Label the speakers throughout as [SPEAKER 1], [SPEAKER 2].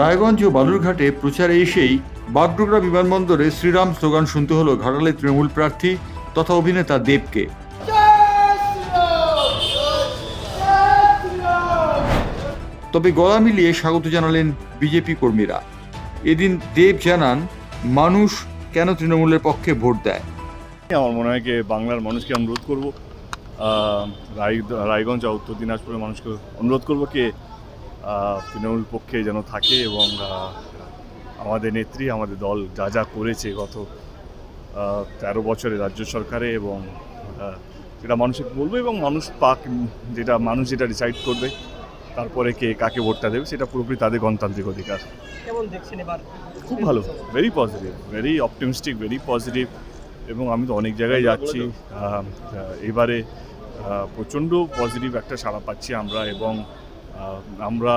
[SPEAKER 1] রায়গঞ্জ ও বালুরঘাটে প্রচারে এসেই বাগডোগরা বিমানবন্দরে শ্রীরাম স্লোগান শুনতে হলো ঘাটালের তৃণমূল প্রার্থী তথা অভিনেতা দেবকে। তবে গলা মিলিয়ে স্বাগত জানালেন বিজেপি কর্মীরা। এদিন দেব জানান, মানুষ কেন তৃণমূলের পক্ষে ভোট দেয়?
[SPEAKER 2] আমার মনে হয় কি বাংলার মানুষকে অনুরোধ করব রায় রায়গঞ্জ উত্তর দিনাজপুরের মানুষকে অনুরোধ করব কি তৃণমূল পক্ষে যেন থাকে এবং আমাদের নেত্রী আমাদের দল যা যা করেছে গত তেরো বছরে রাজ্য সরকারে এবং সেটা মানুষকে বলব এবং মানুষ পাক যেটা মানুষ যেটা ডিসাইড করবে তারপরে কে কাকে ভোটটা দেবে সেটা পুরোপুরি তাদের গণতান্ত্রিক অধিকার।
[SPEAKER 3] কেমন দেখছেন এবার?
[SPEAKER 2] খুব ভালো very positive very optimistic very positive এবং আমি তো অনেক জায়গায় যাচ্ছি। এবারে প্রচণ্ড পজিটিভ একটা সাড়া পাচ্ছি আমরা এবং আমরা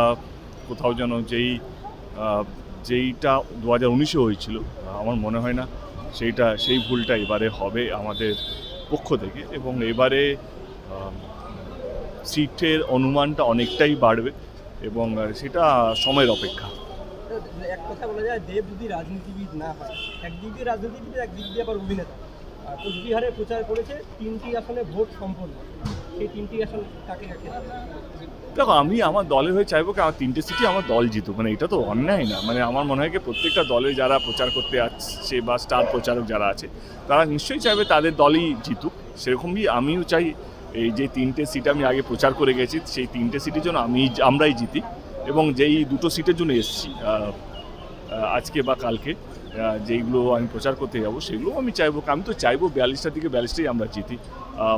[SPEAKER 2] কোথাও যেন যেই যেইটা দু হাজার উনিশে হয়েছিল আমার মনে হয় না সেইটা, সেই ভুলটা এবারে হবে আমাদের পক্ষ থেকে এবং এবারে সিটের অনুমানটা অনেকটাই বাড়বে এবং সেটা সময়ের অপেক্ষা।
[SPEAKER 3] এক কথা বলা যায়, দেব যদি রাজনীতিবিদ না হয়, একদিক দিয়ে রাজনীতিবিদ, একদিক দিয়ে আবার অভিনেতা। কোচবিহারে প্রচার করেছে, তিনটি আসনে ভোট সম্পন্ন।
[SPEAKER 2] দেখো, আমি আমার দলের হয়ে চাইব কি আমার তিনটে সিটি আমার দল জিতুক? মানে এটা তো অন্যায় না। মানে আমার মনে হয় প্রত্যেকটা দলে যারা প্রচার করতে আসছে বা স্টার প্রচারক যারা আছে, তারা নিশ্চয়ই চাইবে তাদের দলই জিতুক। সেরকমই আমিও চাই এই যে তিনটে সিট আমি আগে প্রচার করে গেছি, সেই তিনটে সিটের জন্য আমি আমরাই জিতি। এবং যেই দুটো সিটের জন্য এসছি আজকে বা কালকে যেইগুলো আমি প্রচার করতে যাব সেগুলো আমি চাইব। আমি তো চাইব বিয়াল্লিশটার দিকে বিয়াল্লিশটাই আমরা জিতি।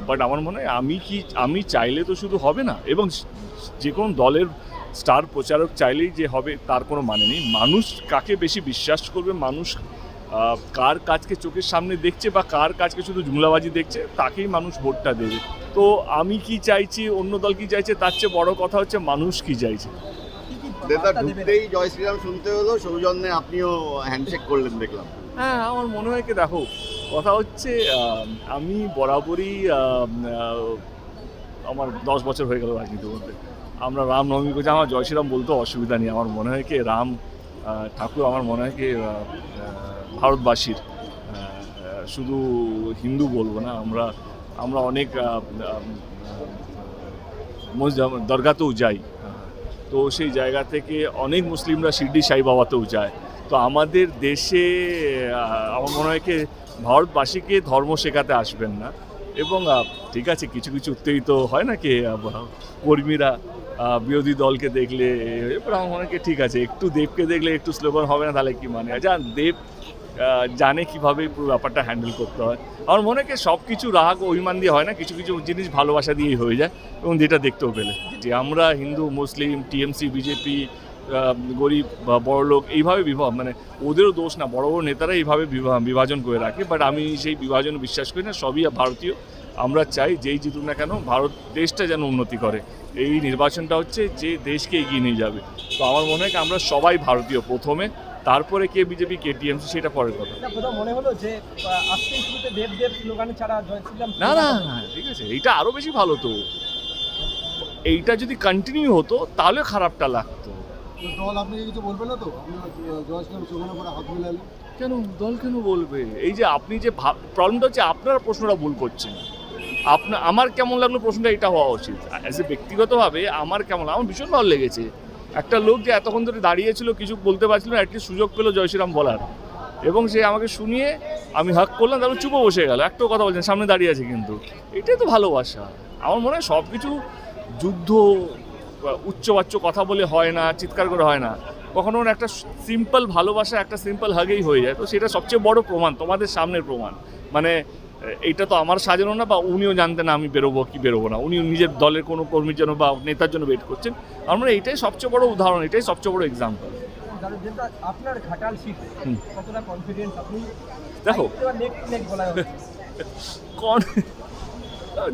[SPEAKER 2] বাট আমার মনে হয় আমি কি, আমি চাইলে তো শুধু হবে না, এবং যে কোনো দলের স্টার প্রচারক চাইলেই যে হবে, তার কোনো মানে নেই। মানুষ কাকে বেশি বিশ্বাস করবে, মানুষ কার কাজকে চোখের সামনে দেখছে বা কার কাজকে শুধু জুমলাবাজি দেখছে, তাকেই মানুষ ভোটটা দেবে। তো আমি কি চাইছি, অন্য দল কি চাইছে, তার চেয়ে বড় কথা হচ্ছে মানুষ কি চাইছে।
[SPEAKER 4] নেতা ঢুকতেই জয় শ্রীরাম শুনতে হলো, সৌজন্যে আপনিও হ্যান্ডশেক করলেন, দেখলাম।
[SPEAKER 2] হ্যাঁ আমার মনে হয় কি, দেখো, কথা হচ্ছে আমি বরাবরই আমার দশ বছর হয়ে গেল রাজনীতি বলতে আমরা রাম নবমী করছি, আমার জয় শ্রীরাম বলতে অসুবিধা নেই। আমার মনে হয় কি, রাম ঠাকুর আমার মনে হয় কি ভারতবাসীর শুধু হিন্দু বলব না, আমরা আমরা অনেক দরগাতেও যাই। তো সেই জায়গা থেকে অনেক মুসলিমরা শিরডি সাই বাবাতেও যায়। তো আমাদের দেশে আমার মনে হয় কি ভারতবাসীকে ধর্ম শেখাতে আসবেন না। এবং ঠিক আছে, কিছু কিছু উত্তেজিত হয় না কি কর্মীরা বিরোধী দলকে দেখলে? এবার আমার মনে হয় ঠিক আছে, একটু দেবকে দেখলে একটু স্লোগান হবে না, তাহলে কি মানে? যা দেব জানে কীভাবে পুরো ব্যাপারটা হ্যান্ডেল করতে হয়। আমার মনে হয় সব কিছু রাগ অভিমান দিয়ে হয় না, কিছু কিছু জিনিস ভালোবাসা দিয়েই হয়ে যায় এবং যেটা দেখতেও পেলে। যে আমরা হিন্দু, মুসলিম, টিএমসি, বিজেপি গরিব বা বড়লোক এইভাবে বিভাগ মানে ওদেরও দোষ না, বড় বড় নেতারা এইভাবে বিভা- বিভাজন করে রাখে। বাট আমি সেই বিভাজন বিশ্বাস করি না, সবই ভারতীয়। আমরা চাই যেই জিতুক না কেন, ভারত দেশটা যেন উন্নতি করে। এই নির্বাচনটা হচ্ছে যে দেশকে এগিয়ে নিয়ে যাবে। তো আমার মনে হয় আমরা সবাই ভারতীয় প্রথমে। তারপরে কে বিজেপি কে টিএমসি সেটা পরের কথা।
[SPEAKER 3] না, মনে হলো যে আহ, শুরুতে দেব দেব স্লোগানে ছাড়া জয়
[SPEAKER 2] না না না ঠিক আছে এইটা আরও বেশি ভালো তো। এইটা যদি কন্টিনিউ হতো তাহলে খারাপটা লাগতো।
[SPEAKER 5] দল আপনাকে কিছু বলবে না তো? আপনি জয় পরে হাত মিলালেন।
[SPEAKER 2] কেন দল কেন বলবে? এই যে আপনি যে প্রবলেমটা হচ্ছে আপনারা প্রশ্নটা ভুল করছেন। আপনার আমার কেমন লাগল প্রশ্নটা এটা হওয়া উচিত। অ্যাজ এ ব্যক্তিগতভাবে আমার কেমন আমার ভীষণ ভালো লেগেছে। একটা লোক যে এতক্ষণ ধরে দাঁড়িয়েছিল কিছু বলতে পারছিল না, অ্যাটলিস্ট সুযোগ পেল জয় শ্রীরাম বলার। এবং সে আমাকে শুনিয়ে আমি হাক করলাম, তারপর চুপো বসে গেল। একটাও কথা বলছেন সামনে দাঁড়িয়ে আছে কিন্তু। এটাই তো ভালোবাসা। আমার মনে হয় সব কিছু যুদ্ধ উচ্চবাচ্য কথা বলে হয় না, চিৎকার করে হয় না। কখনো একটা সিম্পল ভালোবাসা, একটা সিম্পল হাগেই হয়ে যায়। তো সেটা সবচেয়ে বড় প্রমাণ, তোমাদের সামনের প্রমাণ। মানে এ, এইটা তো আমার সাজানো না বা উনিও জানতেন না আমি বেরোবো কি বেরোবো না। উনি নিজের দলের কোনো কর্মীর জন্য বা নেতার জন্য ওয়েট করছেন। আমরা এইটাই সবচেয়ে বড় উদাহরণ এটাই সবচেয়ে বড় এক্সাম্পল
[SPEAKER 3] আপনার ঘাটাল কতটা কনফিডেন্স আপনি?
[SPEAKER 2] দেখো।
[SPEAKER 3] হচ্ছে
[SPEAKER 2] কন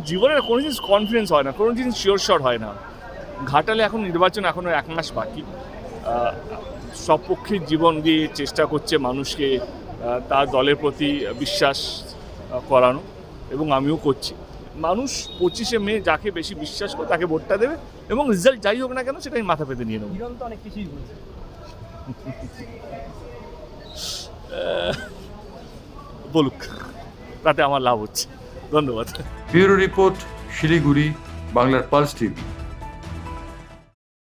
[SPEAKER 2] জীবনের কোনো জিনিস কনফিডেন্স হয় না কোনো জিনিস শিওর শট হয় না। ঘাটালে এখন নির্বাচন এখনও এক মাস বাকি। সব পক্ষের জীবন দিয়ে চেষ্টা করছে মানুষকে তার দলের প্রতি বিশ্বাস করানো এবং আমিও করছি। মানুষ পঁচিশে মে যাকে বেশি বিশ্বাস করে তাকে ভোটটা দেবে এবং রেজাল্ট যাই হোক না কেন সেটা আমি মাথা পেতে নিয়ে নেব। বলুক তাতে আমার লাভ হচ্ছে। ধন্যবাদ।
[SPEAKER 1] ব্যুরো রিপোর্ট শিলিগুড়ি বাংলার পালস টিভি।